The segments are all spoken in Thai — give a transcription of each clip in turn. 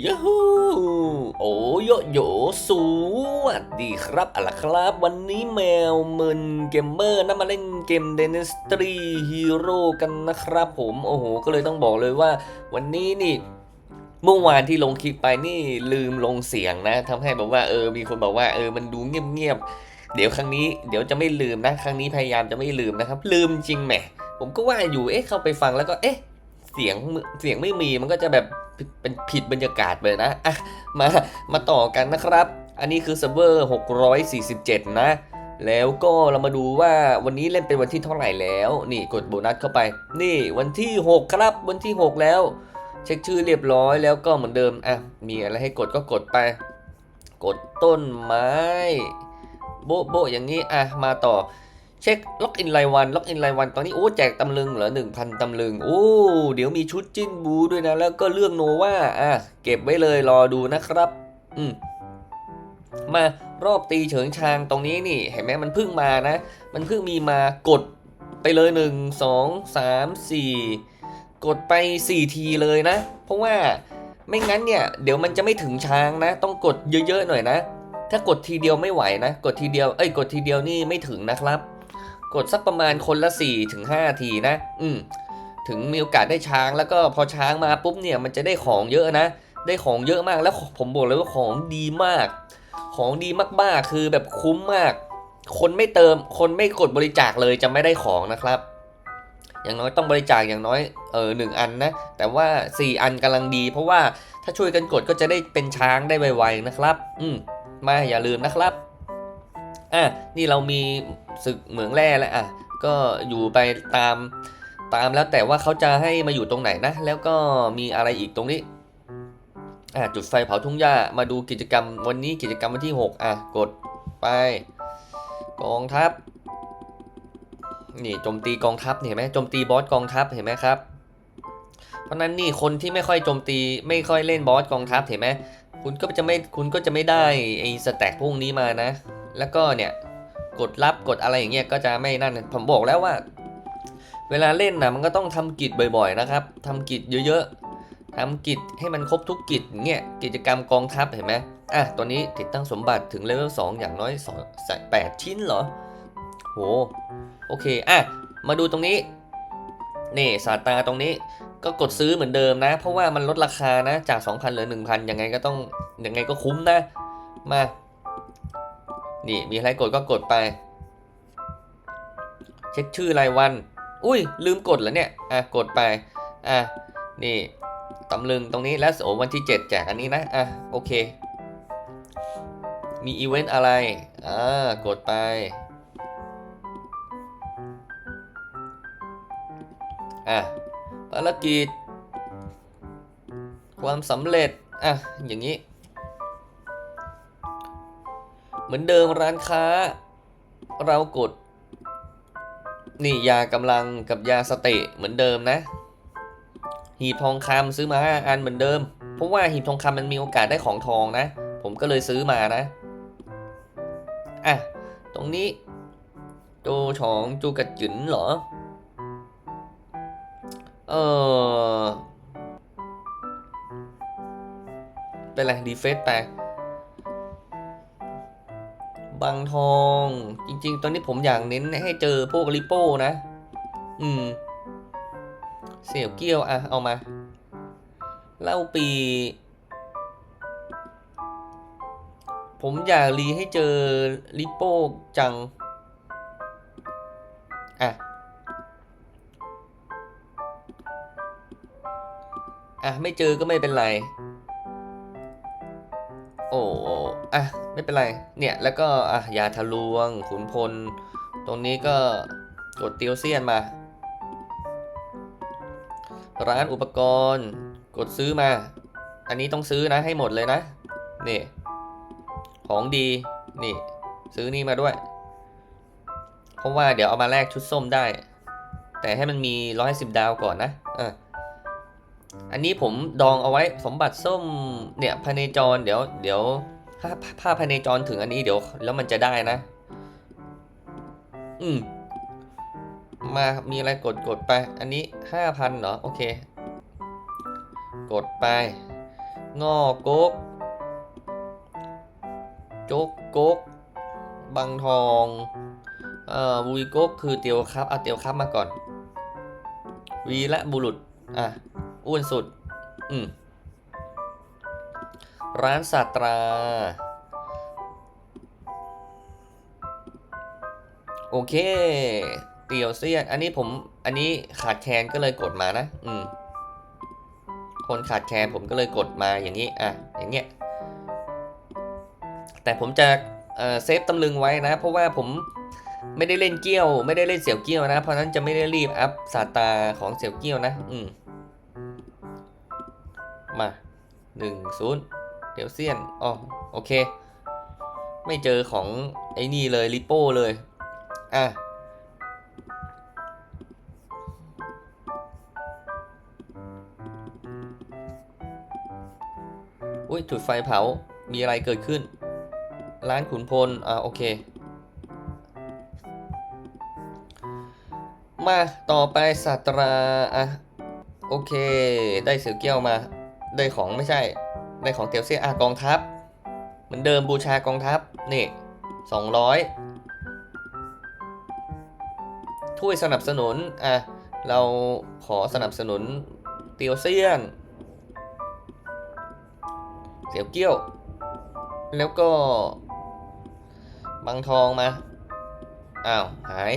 ยูฮูโอ้โยโยสวัสดีครับเอาล่ะครับ วันนี้แมวมึนเกมเมอร์นะมาเล่นเกม Dynasty Hero กันนะครับผมโอ้โห ก็เลยต้องบอกเลยว่า วันนี้นี่เมื่อวานที่ลงคลิปไปนี่ลืมลงเสียงนะทำให้แบบว่าเออมีคนบอกว่าเออมันดูเงียบๆเดี๋ยวครั้งนี้เดี๋ยวจะไม่ลืมนะ ครั้งนี้พยายามจะไม่ลืมนะครับ ลืมจริงแหมผมก็ว่าอยู่เอ๊ะเข้าไปฟังแล้วก็เอ๊ะเสียงเสียงไม่มีมันก็จะแบบ เป็นผิดบรรยากาศเลยนะอะมามาต่อกันนะครับ อันนี้คือเซิร์ฟเวอร์ 647 นะ แล้วก็เรามาดูว่าวันนี้เล่นเป็นวันที่เท่าไหร่แล้ว นี่กดโบนัสเข้าไป นี่วันที่ 6 ครับ วันที่ 6 แล้ว เช็คชื่อเรียบร้อยแล้วก็เหมือนเดิม อะ มีอะไรให้กดก็กดไป กดต้นไม้ โบ๊ะโบ๊ะอย่างนี้ อะ มาต่อ เช็คล็อกอินรายวันล็อกอินรายวันตอนนี้โอ้แจกตำลึงเหรอ1,000ตำลึง โอ้เดี๋ยวมีชุดจิ้นบูด้วยนะ แล้วก็เรื่องโนวาอะเก็บไว้เลยรอดูนะครับ อืมมารอบตีเฉิงชางตรงนี้นี่ เห็นไหมมันเพิ่งมานะ มันเพิ่งมีมากดไปเลย1 2 3 4กดไป4ทีเลยนะ เพราะว่าไม่งั้นเนี่ย เดี๋ยวมันจะไม่ถึงช้างนะ ต้องกดเยอะๆหน่อยนะ ถ้ากดทีเดียวไม่ไหวนะ กดทีเดียวเอ้ยกดทีเดียวนี่ไม่ถึงนะครับ กดสักประมาณคนละ4ถึง5ทีนะ อืมถึงมีโอกาสได้ช้างแล้วก็พอช้างมาปุ๊บเนี่ยมันจะได้ของเยอะนะ ได้ของเยอะมากแล้วผมบอกเลยว่าของดีมาก ของดีมากๆ คือแบบคุ้มมาก คนไม่เติม คนไม่กดบริจาคเลยจะไม่ได้ของนะครับ อย่างน้อยต้องบริจาคอย่างน้อยเออหนึ่งอันนะ แต่ว่า 4 อันกำลังดี เพราะว่าถ้าช่วยกันกดก็จะได้เป็นช้างได้ไวๆนะครับ อืมมาอย่าลืมนะครับ อะนี่เรามีศึกเหมืองแร่แล้วอะก็อยู่ไปตามตามแล้วแต่ว่าเขาจะให้มาอยู่ตรงไหนนะ แล้วก็มีอะไรอีกตรงนี้อะจุดไฟเผาทุ่งหญ้ามาดูกิจกรรมวันนี้กิจกรรมวันที่ 6 อะ กดไป กองทัพ นี่โจมตีกองทัพเห็นไหมโจมตีบอสกองทัพเห็นไหมครับ เพราะนั้นนี่คนที่ไม่ค่อยโจมตีไม่ค่อยเล่นบอสกองทัพเห็นไหมคุณก็จะไม่คุณก็จะไม่ได้ไอ้สแต็กพวกนี้มานะ แล้วก็เนี่ยกดรับกดอะไรอย่างเงี้ยก็จะไม่นั่นผมบอกแล้วว่า เวลาเล่นนะมันก็ต้องทำกิจบ่อยๆนะครับทำกิจเยอะๆทำกิจให้มันครบทุกกิจเงี้ยกิจกรรมกองทัพเห็นไหมอะตัวนี้ติดตั้งสมบัติถึงเลเวล2อย่างน้อย2 8ชิ้นเหรอโหโอเคอะมาดูตรงนี้นี่สาตาตรงนี้ก็กดซื้อเหมือนเดิมนะ เพราะว่ามันลดราคานะจาก 2,000เหลือ 1,000 ยังไงก็ต้องยังไงก็คุ้มนะ มา นี่มีอะไรกดก็กดไป เช็คชื่อรายวัน อุ้ย ลืมกดแล้วเนี่ย อะ กดไป อะ นี่ตำลึงตรงนี้และโอวันที่ 7 แจกอันนี้นะ อะ โอเค มีอีเวนต์อะไร อ่า กดไปอะภารกิจ ความสำเร็จ อะ อย่างนี้ มือนเดิมร้านค้า เรากด นี่ยากำลังกับยาสเตะเหมือนเดิมนะ หีบทองคำซื้อมาอันเหมือนเดิม เพราะว่าหีบทองคำมันมีโอกาสได้ของทองนะ ผมก็เลยซื้อมานะอะตรงนี้โจฉองจูกัดจุนเหรอ เออเป็นไรดีเฟสไป บางทอง จริง ๆ ตอนนี้ผมอยากเน้นให้เจอพวกริโป้นะ อืม เสี่ยวเกี้ยวอะเอามาเล่าปี ผมอยากรีให้เจอริโป้จัง อะ อะ ไม่เจอก็ไม่เป็นไร โอ้ อะไม่เป็นไร เนี่ยแล้วก็อะยาทะลวง ขุนพล ตรงนี้ก็กดเตียวเซียนมา ร้านอุปกรณ์กดซื้อมา อันนี้ต้องซื้อนะให้หมดเลยนะ นี่ ของดี นี่ ซื้อนี่มาด้วย เพราะว่าเดี๋ยวเอามาแลกชุดส้มได้ แต่ให้มันมี110ดาวก่อนนะอะอันนี้ผมดองเอาไว้สมบัติส้มเนี่ยพาเนจรเดี๋ยวเดี๋ยว ถ้าถ้าพาเนจรถึงอันนี้เดี๋ยว แล้วมันจะได้นะ อืม มามีอะไรกดกดไป อันนี้ห้าพันเหรอ โอเค กดไป งอกกกโจกกกบังทอง เอ่อวุยกกคือเตียวครับ เอาเตียวครับมาก่อน วีและบุรุษ อะ อ้วนสุด อืม ร้านศาสตรา โอเค เตียวเซียน อันนี้ผม อันนี้ขาดแคลนก็เลยกดมานะ อืม คนขาดแคลนผมก็เลยกดมาอย่างนี้ อะ อย่างเงี้ย แต่ผมจะเอ่อเซฟตำลึงไว้นะ เพราะว่าผมไม่ได้เล่นเกี้ยว ไม่ได้เล่นเสี่ยวเกี้ยวนะ เพราะฉะนั้นจะไม่ได้รีบอัพสาตาของเสี่ยวเกี้ยวนะ อืม มาหนึ่งศูนย์ เดี๋ยวเซียนอ๋อโอเค ไม่เจอของไอ้นี่เลยลิโป้เลย อะอุ้ยจุดไฟเผา มีอะไรเกิดขึ้น ร้านขุนพล อ่า โอเค มาต่อไปศาสตรา อะ โอเค ได้เสือเกี้ยวมา ได้ของไม่ใช่ ได้ของเตียวเซียอะกองทัพ เหมือนเดิมบูชากองทัพ นี่สองร้อยถ้วยสนับสนุน อะ เราขอสนับสนุนเตียวเซียนเสียวเกี้ยว แล้วก็บางทองมา อ้าว หาย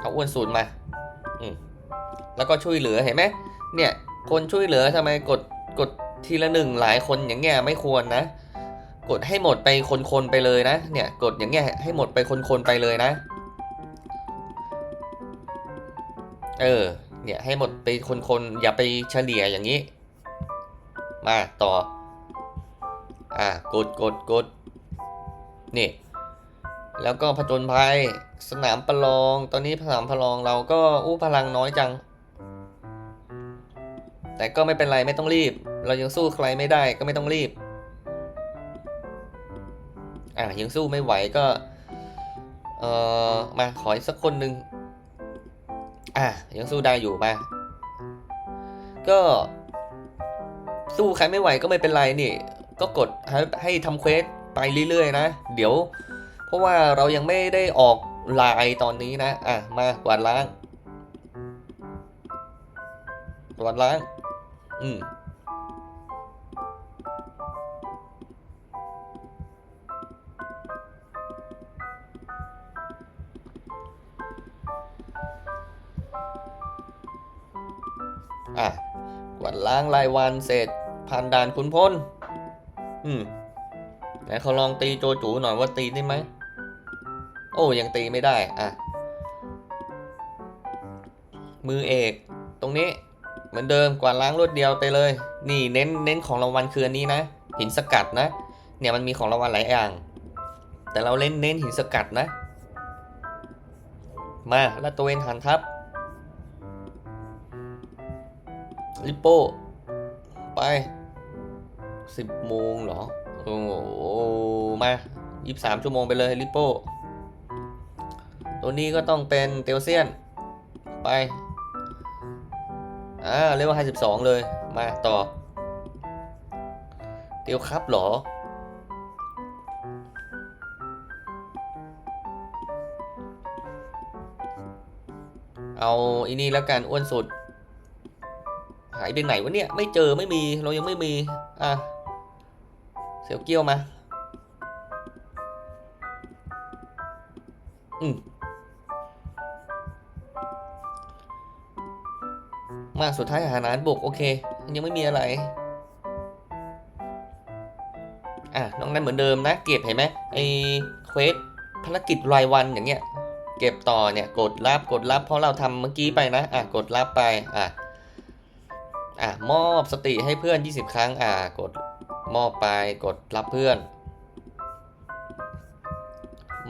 เอาอ้วนสูตรมา อืมแล้วก็ช่วยเหลือเห็นไหมเนี่ย คนช่วยเหลือทำไมกดกด ทีละหนึ่งหลายคนอย่างเงี้ยไม่ควรนะ กดให้หมดไปคนๆไปเลยนะ เนี่ยกดอย่างเงี้ยให้หมดไปคนๆไปเลยนะ เออ เนี่ยให้หมดไปคนๆอย่าไปเฉลี่ยอย่างนี้ มาต่อ อะกดกดกดนี่แล้วก็ผจญภัยสนามประลอง ตอนนี้สนามประลองเราก็อู้พลังน้อยจัง แต่ก็ไม่เป็นไรไม่ต้องรีบ เรายังสู้ใครไม่ได้ก็ไม่ต้องรีบ อะยังสู้ไม่ไหวก็ เอ่อมาขออีกสักคนหนึ่งอะยังสู้ได้อยู่มาก็ สู้ใครไม่ไหวก็ไม่เป็นไรนี่ ก็กดให้ให้ทำเควสไปเรื่อยๆนะ เดี๋ยว เพราะว่าเรายังไม่ได้ออกลายตอนนี้นะ อะ มากวาดล้างกวาดล้าง อืมาดล้างรายวันเสร็จผ่านด่านขุนพลอืมไหนเขาลองตีโจจูหน่อยว่าตีได้ไหม โอ้ยังตีไม่ได้ อะ มือเอก ตรงนี้ เหมือนเดิมกวาดล้างรวดเดียวไปเลย นี่เน้นเน้นของรางวัลคืออันนี้นะ หินสกัดนะ เนี่ยมันมีของรางวัลหลายอย่าง แต่เราเล่นเน้นหินสกัดนะ มาแล้วตัวเวนหันทัพลิปโป้ ไปสิบโมงเหรอ โอ้มายี่สามชั่วโมงไปเลยลิโป้ตัวนี้ก็ต้องเป็นเตลเซียน ไป อ่าเรียกว่าห้าสิบสองเลย มาต่อ เตียวครับเหรอ เอาอีนี่แล้วกันอ้วนสุดายไปไหนวะเนี่ย ไม่เจอไม่มีเรายังไม่มี อะ เสียวเกี้ยวมาอืมมาสุดท้ายหารานบกโอเค ยังไม่มีอะไร อะน้องนั้นเหมือนเดิมนะ เก็บเห็นไหมไอ้เควสภารกิจรายวันอย่างเงี้ย เก็บต่อเนี่ย กดรับกดรับเพราะเราทำเมื่อกี้ไปนะ อะ กดรับไป อะ อะมอบสติให้เพื่อน 20 ครั้งอะกดมอบไปกดรับเพื่อน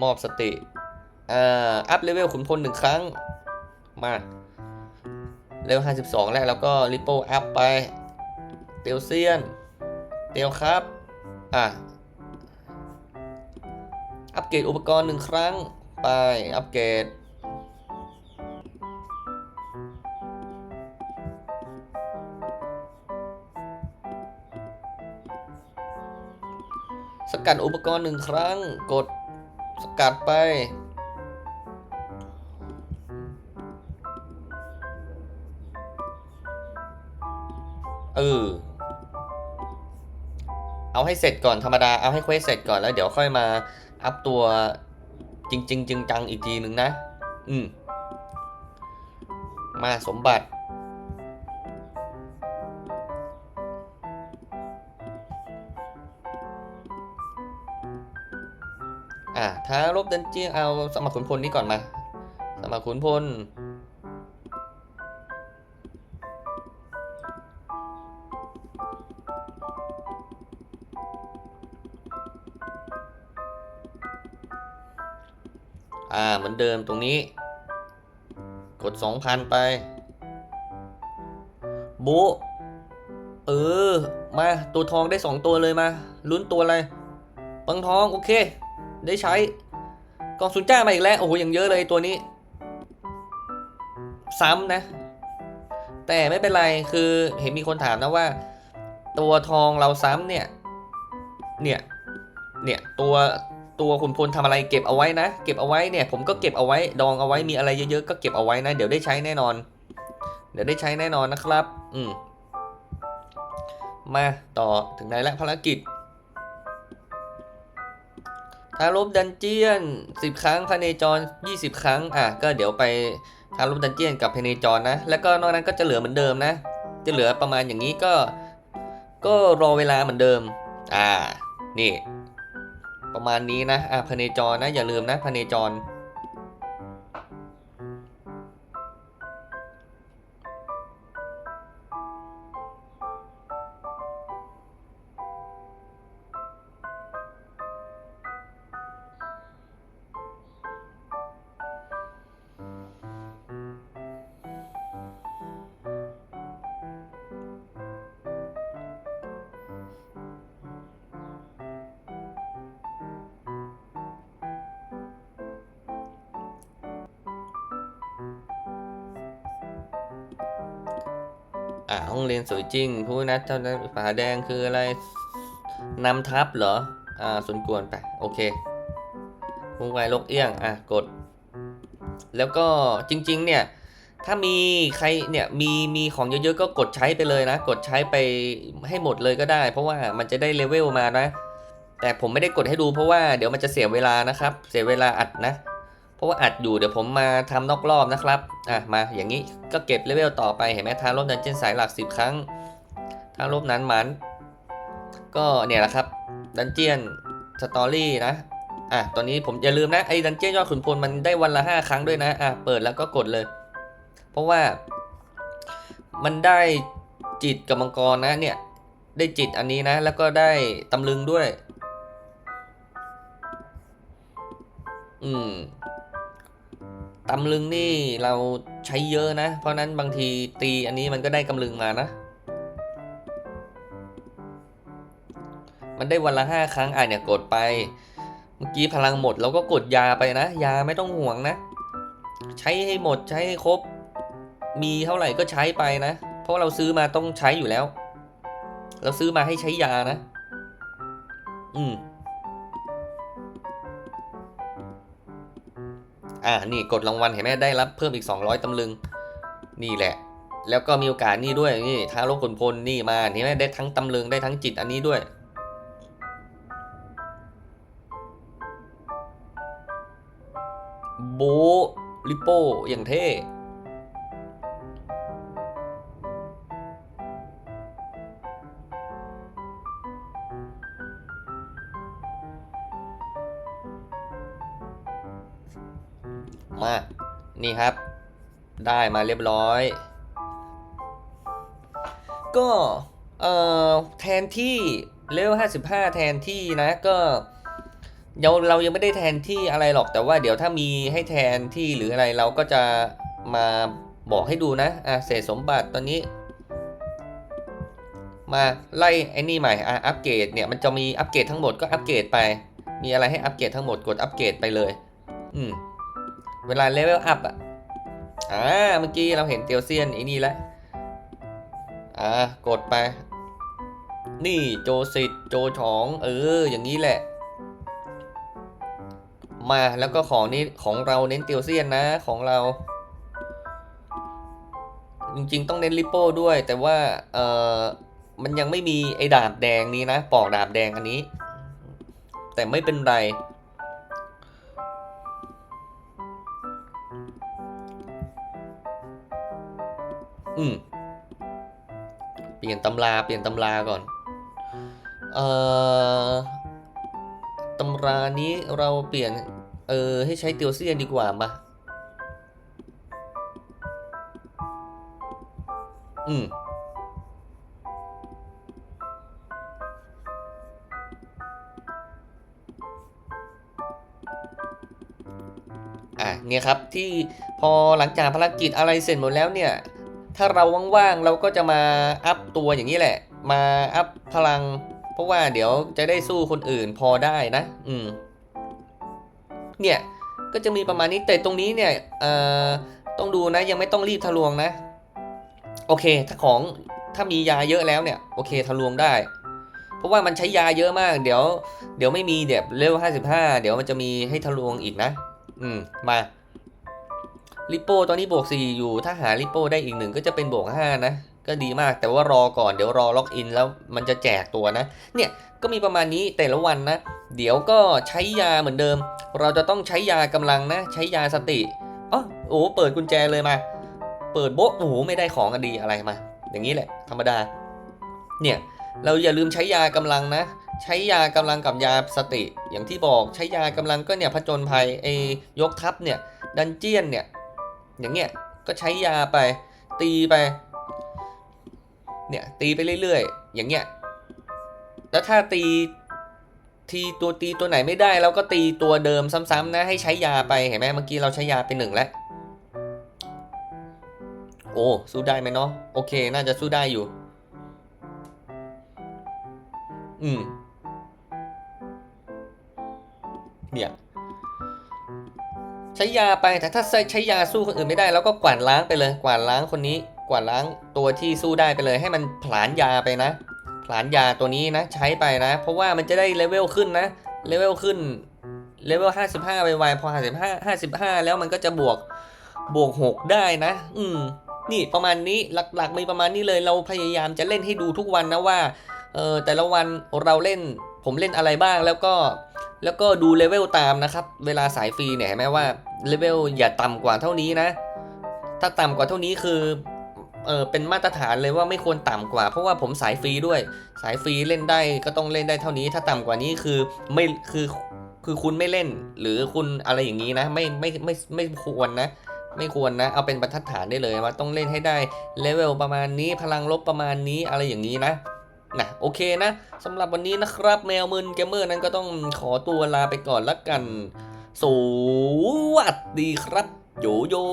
มอบสติอ่าอัพเลเวลขุนพลหนึ่งครั้งมาเลเวล52 แล้วแล้วก็ริปโปอัพไป เตียวเซียน เตียวครับ อะ อัปเกรดอุปกรณ์หนึ่งครั้งไปอัปเกรด กัดอุปกรณ์หนึ่งครั้ง กดสกัดไป เออ เอาให้เสร็จก่อนธรรมดา เอาให้เควสเสร็จก่อนแล้วเดี๋ยวค่อยมาอัพตัวจริงจริงจึงจังอีกทีหนึ่งนะ อืม มาสมบัติ ท้ารบดันเจียนเอาสมัครขุนพลนี้ก่อนมา สมัครขุนพล อ่า เหมือนเดิมตรงนี้ กด 2,000 ไปบะเออ มาตัวทองได้ 2 ตัวเลยมา ลุ้นตัวอะไรปังทอง โอเค ได้ใช้ กองสุนจ้ามาอีกแล้ว โอ้โหอย่างเยอะเลยตัวนี้ ซ้ำนะ แต่ไม่เป็นไรคือเห็นมีคนถามนะว่า ตัวทองเราซ้ำเนี่ย เนี่ย เนี่ยตัวตัวขุนพลทำอะไรเก็บเอาไว้นะ เก็บเอาไว้เนี่ย ผมก็เก็บเอาไว้ดองเอาไว้มีอะไรเยอะๆก็เก็บเอาไว้นะ เดี๋ยวได้ใช้แน่นอน เดี๋ยวได้ใช้แน่นอนนะครับ อืมมาต่อถึงไหนแล้วภารกิจ ทารบดันเจียน 10 ครั้งพเนจร 20 ครั้ง อะ ก็เดี๋ยวไปทารบดันเจียนกับพเนจรนะ แล้วก็นอกนั้นก็จะเหลือเหมือนเดิมนะ จะเหลือประมาณอย่างนี้ก็ ก็รอเวลาเหมือนเดิม อ่า นี่ ประมาณนี้นะ อะพเนจรนะ อย่าลืมนะพเนจร อ่าห้องเรียนสวยจริง ผู้นัดเท่านั้นฝาแดงคืออะไรนำทับเหรอ อ่าสนกวนไป โอเคมุงไวลกเอี้ยง อะ กด แล้วก็จริง ๆ เนี่ย ถ้ามีใครเนี่ย มีมีของเยอะๆ ก็กดใช้ไปเลยนะ กดใช้ไปให้หมดเลยก็ได้ เพราะว่ามันจะได้เลเวลมานะ แต่ผมไม่ได้กดให้ดูเพราะว่าเดี๋ยวมันจะเสียเวลานะครับ เสียเวลาอัดนะ ราะว่าอัดอยู่เดี๋ยวผมมาทำนอกรอบนะครับ อะมาอย่างนี้ก็เก็บเลเวลต่อไปเห็นไหมทางลบดันเจียนสายหลัก 10 ครั้งทางลบนั้นมันก็เนี่ยแหละครับดันเจียนสตอรี่นะอะตอนนี้ผมอย่าลืมนะไอ้ดันเจียนยอดขุนพลมันได้วันละ 5 ครั้งด้วยนะอะเปิดแล้วก็กดเลย เพราะว่ามันได้จิตกับมังกรนะเนี่ยได้จิตอันนี้นะ แล้วก็ได้ตำลึงด้วย อืม ตำลึงนี่เราใช้เยอะนะ เพราะนั้นบางทีตีอันนี้มันก็ได้กำลึงมานะ มันได้วันละห้าครั้งอะเนี่ยกดไป เมื่อกี้พลังหมดเราก็กดยาไปนะ ยาไม่ต้องห่วงนะ ใช้ให้หมดใช้ให้ครบ มีเท่าไหร่ก็ใช้ไปนะ เพราะเราซื้อมาต้องใช้อยู่แล้ว เราซื้อมาให้ใช้ยานะ อืม อ่านี่กดรางวัลเห็นไหมได้รับเพิ่มอีก 200 ตำลึง นี่แหละ แล้วก็มีโอกาสนี่ด้วยนี่ท้าโลกขนพลนี่มาเห็นไหมได้ทั้งตำลึงได้ทั้งจิตอันนี้ด้วย โบลิโป้อย่างเท่ ครับ ได้มาเรียบร้อย ก็เอ่อแทนที่เลเวล55 แทนที่นะก็เราเรายังไม่ได้แทนที่อะไรหรอกแต่ว่าเดี๋ยวถ้ามีให้แทนที่หรืออะไรเราก็จะมาบอกให้ดูนะอะเศษสมบัติตอนนี้ มาไล่ไอ้นี่ใหม่อะอัปเกรดเนี่ยมันจะมีอัปเกรดทั้งหมดก็อัปเกรดไป มีอะไรให้อัปเกรดทั้งหมดกดอัปเกรดไปเลย อืมเวลาเลเวลอัพอะ อ่าเมื่อกี้เราเห็นเตียวเซียนไอ้นี่แล้วอ่ากดไปนี่โจสิตโจฉอง เออ อย่างนี้แหละ มาแล้วก็ของนี้ของเราเน้นเตียวเซียนนะของเรา จริงๆต้องเน้นลิโป้ด้วย แต่ว่าเออมันยังไม่มีไอ้ดาบแดงนี้นะ ปอกดาบแดงอันนี้ แต่ไม่เป็นไร มเปลี่ยนตำราเปลี่ยนตำราก่อน เอ่อตำรานี้เราเปลี่ยน เออให้ใช้เตียวเซียนดีกว่ามาอืมอะเนี่ยครับที่พอหลังจากภารกิจอะไรเสร็จหมดแล้วเนี่ย ถ้าเราว่างๆเราก็จะมาอัพตัวอย่างนี้แหละ มาอัพพลัง เพราะว่าเดี๋ยวจะได้สู้คนอื่นพอได้นะ อืม เนี่ย ก็จะมีประมาณนี้แต่ตรงนี้เนี่ยเอ่อต้องดูนะ ยังไม่ต้องรีบทะลวงนะ โอเค ถ้าของถ้ามียาเยอะแล้วเนี่ย โอเคทะลวงได้ เพราะว่ามันใช้ยาเยอะมาก เดี๋ยว เดี๋ยวไม่มีเดี๋ยวเลเวล55เดี๋ยวมันจะมีให้ทะลวงอีกนะ อืมมา ลิโป้ตอนนี้บวก 4 อยู่ ถ้าหาลิโป้ได้อีกหนึ่งก็จะเป็นบวก 5 นะ ก็ดีมาก แต่ว่ารอก่อน เดี๋ยวรอล็อกอินแล้วมันจะแจกตัวนะ เนี่ย ก็มีประมาณนี้แต่ละวันนะ เดี๋ยวก็ใช้ยาเหมือนเดิม เราจะต้องใช้ยากำลังนะ ใช้ยาสติอ๋อโอ้ เปิดกุญแจเลยมา เปิดโบ๊ะ โอ้โห ไม่ได้ของอดีอะไรมา อย่างนี้แหละ ธรรมดา เนี่ย เราอย่าลืมใช้ยากำลังนะ ใช้ยากำลังกับยาสติ อย่างที่บอก ใช้ยากำลังก็เนี่ยผจญภัยไอ้ยกทัพเนี่ย ดันเจียนเนี่ย อย่างเงี้ยก็ใช้ยาไป ตีไปเนี่ยตีไปเรื่อยๆ อย่างเงี้ยแล้วถ้าตีทีตัวตีตัวไหนไม่ได้เราก็ตีตัวเดิมซ้ำๆนะให้ใช้ยาไปเห็นไหมเมื่อกี้เราใช้ยาไปหนึ่งแล้วโอ้สู้ได้ไหมเนาะโอเค น่าจะสู้ได้อยู่ อืมเนี่ย ใช้ยาไปแต่ถ้าใช้ยาสู้คนอื่นไม่ได้เราก็กวาดล้างไปเลย กวาดล้างคนนี้ กวาดล้างตัวที่สู้ได้ไปเลย ให้มันผลาญยาไปนะ ผลาญยาตัวนี้นะ ใช้ไปนะ เพราะว่ามันจะได้เลเวลขึ้นนะเลเวลขึ้นเลเวล55ไวๆพอ55 55 แล้วมันก็จะบวกบวก 6 ได้นะ อืม นี่ประมาณนี้หลักๆมีประมาณนี้เลยเราพยายามจะเล่นให้ดูทุกวันนะว่าเออแต่ละวันเราเล่นผมเล่นอะไรบ้างแล้วก็ แล้วก็ดูเลเวลตามนะครับ เวลาสายฟรีเนี่ยเห็นไหมว่าเลเวลอย่าต่ำกว่าเท่านี้นะ ถ้าต่ำกว่าเท่านี้คือเออเป็นมาตรฐานเลยว่าไม่ควรต่ำกว่า เพราะว่าผมสายฟรีด้วย สายฟรีเล่นได้ก็ต้องเล่นได้เท่านี้ ถ้าต่ำกว่านี้คือไม่คือคือคุณไม่เล่น หรือคุณอะไรอย่างนี้นะไม่ไม่ไม่ไม่ควรนะ ไม่ควรนะ เอาเป็นบรรทัดฐานได้เลยว่าต้องเล่นให้ได้เลเวลประมาณนี้พลังลบประมาณนี้อะไรอย่างนี้นะ นะโอเคนะสำหรับวันนี้นะครับ แมวมึนเกมเมอร์นั้นก็ต้องขอตัวลาไปก่อนละกัน สวัสดีครับ โยโย่